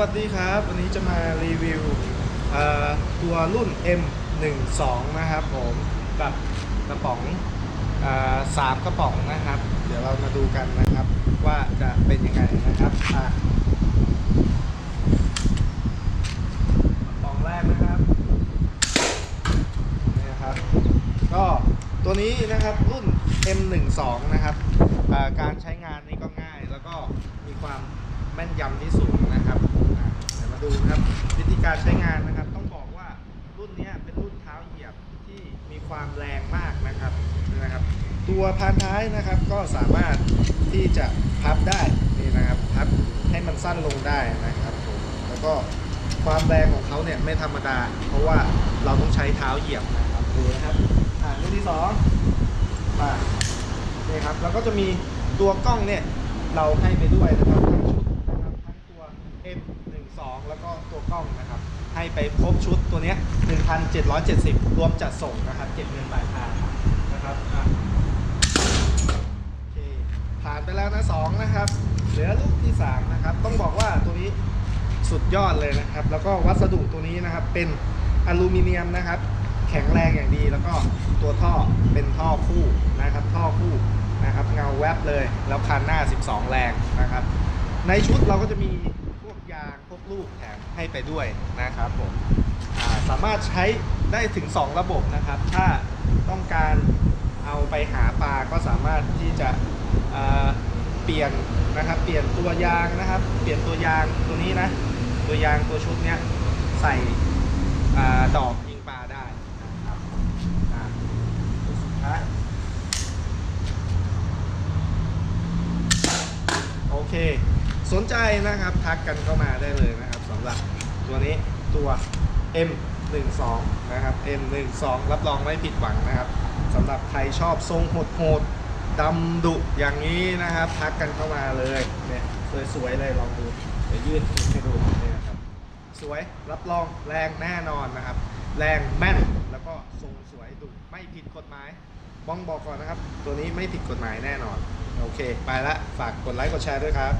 วัสดีครับ วันนี้จะมารีวิวตัวรุ่น M12 นะครับผมกับกระป๋องอ่อสามกระป๋องนะครับ เดี๋ยวเรามาดูกันนะครับว่าจะเป็นยังไงนะครับกระป๋องแรกนะครับนี่นะครับก็ตัวนี้นะครับรุ่น M12 นะครับการใช้งานนี่ก็ง่ายแล้วก็มีความแม่นยำที่สูงนะครับ ดูนะครับ วิธีการใช้งานนะครับ ต้องบอกว่ารุ่นนี้เป็นรุ่นเท้าเหยียบที่มีความแรงมากนะครับนะครับ ตัวพานท้ายนะครับก็สามารถที่จะพับได้นี่นะครับพับให้มันสั้นลงได้นะครับผมแล้วก็ความแรงของเขาเนี่ยไม่ธรรมดา เพราะว่าเราต้องใช้เท้าเหยียบนะครับดูนะครับอ่ารุ่นที่สองมานี่ครับแล้วก็จะมีตัวกล้องเนี่ยเราให้ไปด้วยนะครับทั้งชุดนะครับทั้งตัว 12แล้วก็ตัวกล้องนะครับ ให้ไปครบชุดตัวเนี้ย1,770 รวมจัดส่งนะครับ เก็บเงินปลายทางนะครับโอเคผ่านไปแล้วนะสองนะครับ เหลือลูกที่สามนะครับ ต้องบอกว่าตัวนี้สุดยอดเลยนะครับ แล้วก็วัสดุตัวนี้นะครับเป็นอลูมิเนียมนะครับ แข็งแรงอย่างดี แล้วก็ตัวท่อเป็นท่อคู่นะครับ ท่อคู่นะครับ เงาแวบเลย แล้วคันหน้า 12 แรงนะครับ ในชุดเราก็จะมีางพวกลูกแถมให้ไปด้วยนะครับผมสามารถใช้ได้ถึง 2 ระบบนะครับ ถ้าต้องการเอาไปหาปลาก็สามารถที่จะเปลี่ยนนะครับ เปลี่ยนตัวยางนะครับ เปลี่ยนตัวยางตัวนี้นะ ตัวยางตัวชุดเนี้ยใส่ดอกยิงปลาได้นะครับตัวสุดท้ายโอเค สนใจนะครับทักกันเข้ามาได้เลยนะครับสำหรับตัวนี้ตัว M12 นะครับ M12 รับรองไม่ผิดหวังนะครับสำหรับใครชอบทรงโหดๆดำดุอย่างนี้นะครับ ทักกันเข้ามาเลยเนี่ยสวยๆเลยลองดูเดี๋ยวยืดให้ดูนี่นะครับสวยรับรองแรงแน่นอนนะครับ แรงแม่นแล้วก็ทรงสวยดุไม่ผิดกฎหมายบ้องบอกก่อนนะครับ ตัวนี้ไม่ผิดกฎหมายแน่นอน โอเค ไปละ ฝากกดไลค์กดแชร์ด้วยครับ